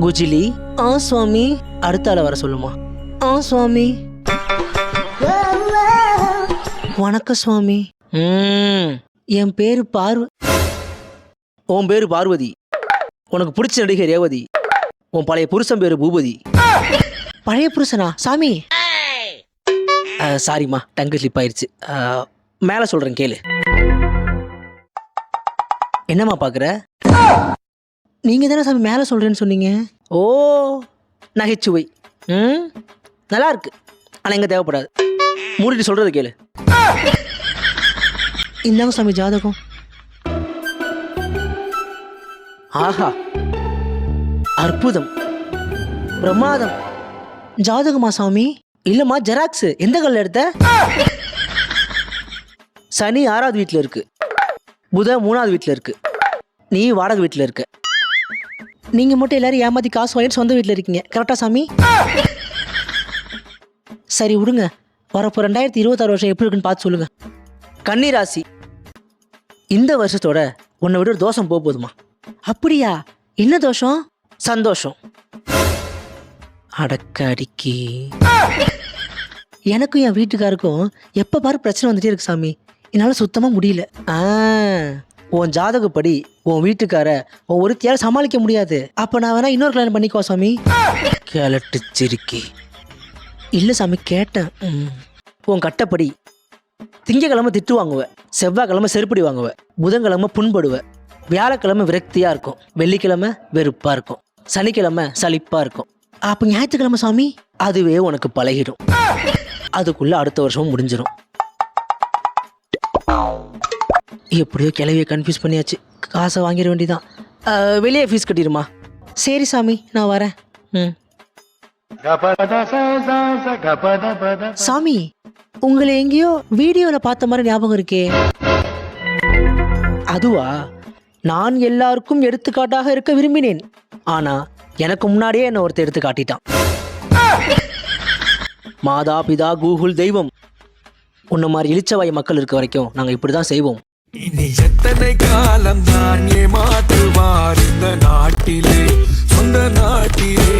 குஜிலி ஆ சுவாமி அடுத்த ஆளை வர சொல்லுமா. ஆ சுவாமி. வணக்கம் சுவாமி. என் பேரு பார்வ உன் பேரு பார்வதி. உனக்கு பிடிச்ச நடிகை ரேவதி. உன் பழைய புருஷன் பேரு பூபதி. பழைய புருஷனா? சாமி. சாரிம்மா டங்கு ஸ்லிப் ஆயிடுச்சு. மேலே சொல்கிறேன் கேளு. என்னம்மா பார்க்குற நீங்கள் தானே சாமி மேலே சொல்கிறேன்னு சொன்னீங்க? ஓ நகைச்சுவை. ம்? நல்லா இருக்கு ஆனால் எங்கே தேவைப்படாது. மூடிட்டு சொல்கிறது கேளு. இந்தாங்க சாமி ஜாதகம். ஆஹா. அற்புதம். பிரமாதம். ஜாதகமா சாமி? இல்லம்மா ஜெராக்ஸ். எந்த கல்ல எடுத்த? சனி ஆறாவது வீட்டில் இருக்கு. புத மூணாவது வீட்டில் இருக்கு. நீ வாடகை வீட்டில் இருக்க. நீங்க மட்டும் எல்லாரும் ஏமாத்தி காசு வாங்கிட்டு சொந்த வீட்டில் இருக்கீங்க. கரெக்டா சாமி? சரி விடுங்க. வரப்போ ரெண்டாயிரத்தி இருபத்தாறு வருஷம் எப்படி இருக்குன்னு பார்த்து சொல்லுங்க. கன்னி ராசி இந்த வருஷத்தோட உன்னை விட ஒரு தோஷம் போக போதுமா அப்படியா? என்ன தோஷம்? சந்தோஷம். அடக்கடிக்கி எனக்கும் என் வீட்டுக்காருக்கும் எப்போ பாரு பிரச்சனை வந்துட்டே இருக்கு சாமி. என்னால் சுத்தமாக முடியல. ஆ. உன் ஜாதகப்படி உன் வீட்டுக்கார உன் ஒருத்தியால சமாளிக்க முடியாது. அப்போ நான் வேணா இன்னொரு கல்யாணம் பண்ணிக்கோ சாமி? கிளட்டு சிரிக்கி. இல்லை சாமி கேட்டேன். உன் கட்டப்படி திங்கக்கிழமை திட்டு வாங்குவேன் செவ்வாய்க்கிழமை செருப்படி வாங்குவேன் புதன்கிழமை புண்படுவேன் வியாழக்கிழமை விரக்தியாக இருக்கும் வெள்ளிக்கிழமை வெறுப்பாக இருக்கும் சனிக்கிழமை சலிப்பாக இருக்கும். அப்போ ஞாயிற்றுக்கிழமை சாமி? அதுவே உனக்கு பழகிடும். அதுக்குள்ளே அடுத்த வருஷம் முடிஞ்சிடும் எப்படியோ கிளவிய கன்ஃபியூஸ் பண்ணியாச்சு. காசை வாங்கிட வேண்டியதான் வெளியே ஃபீஸ் கட்டிடுமா? சரி சாமி நான் வரேன். ம். சாமி உங்களை எங்கேயோ வீடியோவில் பார்த்த மாதிரி ஞாபகம் இருக்கே. அதுவா? நான் எல்லாருக்கும் எடுத்துக்காட்டாக இருக்க விரும்பினேன். ஆனா எனக்கு முன்னாடியே என்ன ஒருத்தர் எடுத்து காட்டிட்டான். மாதா பிதா கூகுள் தெய்வம். உன்ன மாதிரி இழிச்சவாய் மக்கள் இருக்க வரைக்கும் நாங்கள் இப்படி தான் செய்வோம். இனி எத்தனை காலம் தான் ஏமாற்றுவார் இந்த நாட்டிலே சொந்த நாட்டிலே?